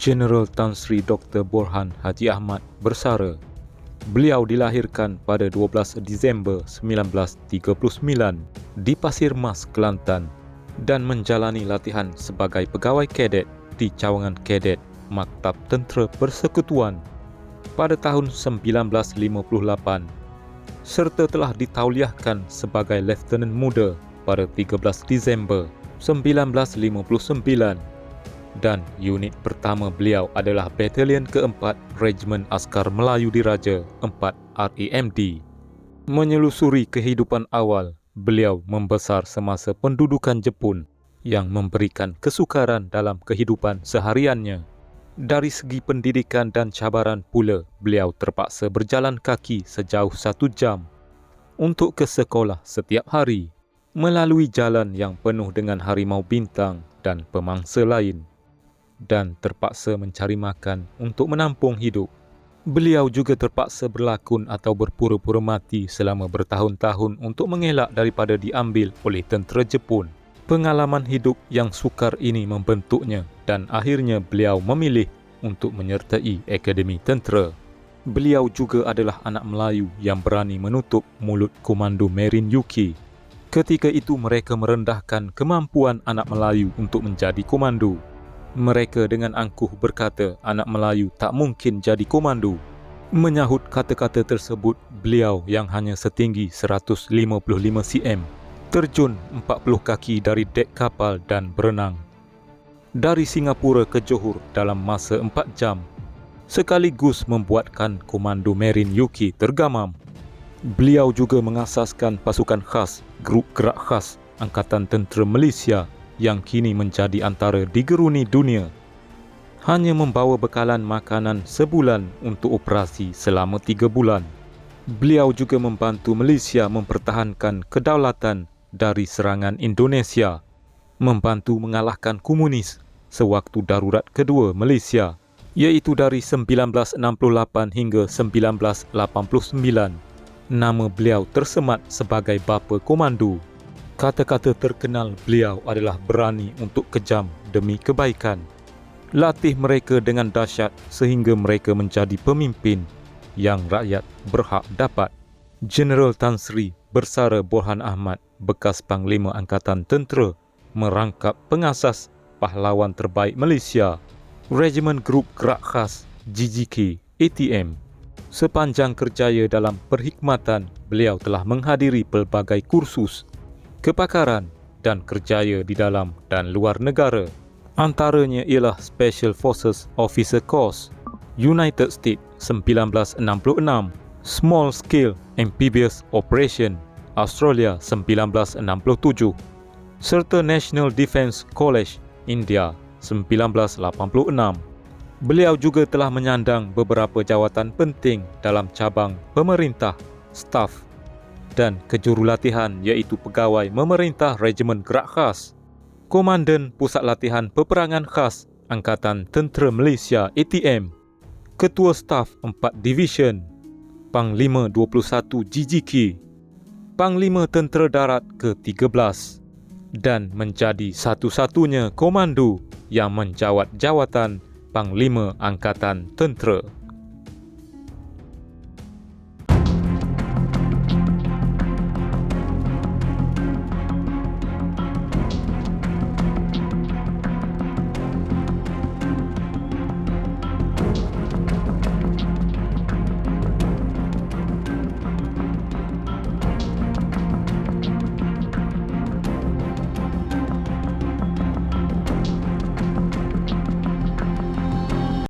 Jeneral Tan Sri Dr. Borhan Haji Ahmad bersara. Beliau dilahirkan pada 12 Disember 1939 di Pasir Mas, Kelantan dan menjalani latihan sebagai pegawai kadet di cawangan kadet Maktab Tentera Persekutuan pada tahun 1958 serta telah ditauliahkan sebagai Lieutenant Muda pada 13 Disember 1959 dan unit pertama beliau adalah Batalion keempat Regiment Askar Melayu Diraja 4 RAMD. Menyelusuri kehidupan awal, beliau membesar semasa pendudukan Jepun yang memberikan kesukaran dalam kehidupan sehariannya. Dari segi pendidikan dan cabaran pula, beliau terpaksa berjalan kaki sejauh satu jam untuk ke sekolah setiap hari melalui jalan yang penuh dengan harimau bintang dan pemangsa lain dan terpaksa mencari makan untuk menampung hidup. Beliau juga terpaksa berlakon atau berpura-pura mati selama bertahun-tahun untuk mengelak daripada diambil oleh tentera Jepun. Pengalaman hidup yang sukar ini membentuknya dan akhirnya beliau memilih untuk menyertai Akademi Tentera. Beliau juga adalah anak Melayu yang berani menutup mulut Komando Marine UK. Ketika itu mereka merendahkan kemampuan anak Melayu untuk menjadi komando mereka dengan angkuh berkata anak Melayu tak mungkin jadi komando. Menyahut kata-kata tersebut, beliau yang hanya setinggi 155 cm terjun 40 kaki dari dek kapal dan berenang. Dari Singapura ke Johor dalam masa 4 jam, sekaligus membuatkan Komando Marine UK tergamam. Beliau juga mengasaskan pasukan khas, grup gerak khas Angkatan Tentera Malaysia yang kini menjadi antara digeruni dunia hanya membawa bekalan makanan sebulan untuk operasi selama tiga bulan. Beliau juga membantu Malaysia mempertahankan kedaulatan dari serangan Indonesia, membantu mengalahkan komunis sewaktu darurat kedua Malaysia, iaitu dari 1968 hingga 1989. Nama beliau tersemat sebagai bapa komando Kata-kata terkenal beliau adalah berani untuk kejam demi kebaikan. Latih mereka dengan dahsyat sehingga mereka menjadi pemimpin yang rakyat berhak dapat. General Tan Sri bersara Borhan Ahmad, bekas Panglima Angkatan Tentera, merangkap pengasas pahlawan terbaik Malaysia, Regimen Grup Gerak Khas GGK ATM. Sepanjang kerjaya dalam perkhidmatan, beliau telah menghadiri pelbagai kursus kepakaran dan kerjaya di dalam dan luar negara. Antaranya ialah Special Forces Officer Course, United States 1966, Small Scale Amphibious Operation, Australia 1967, serta National Defence College, India 1986. Beliau juga telah menyandang beberapa jawatan penting dalam cabang pemerintah, staf dan kejurulatihan iaitu pegawai memerintah Regimen Gerak Khas, Komandan Pusat Latihan Peperangan Khas Angkatan Tentera Malaysia ATM, Ketua Staf 4 Division, Panglima 21 GGK, Panglima Tentera Darat ke-13 dan menjadi satu-satunya komando yang menjawat jawatan Panglima Angkatan Tentera.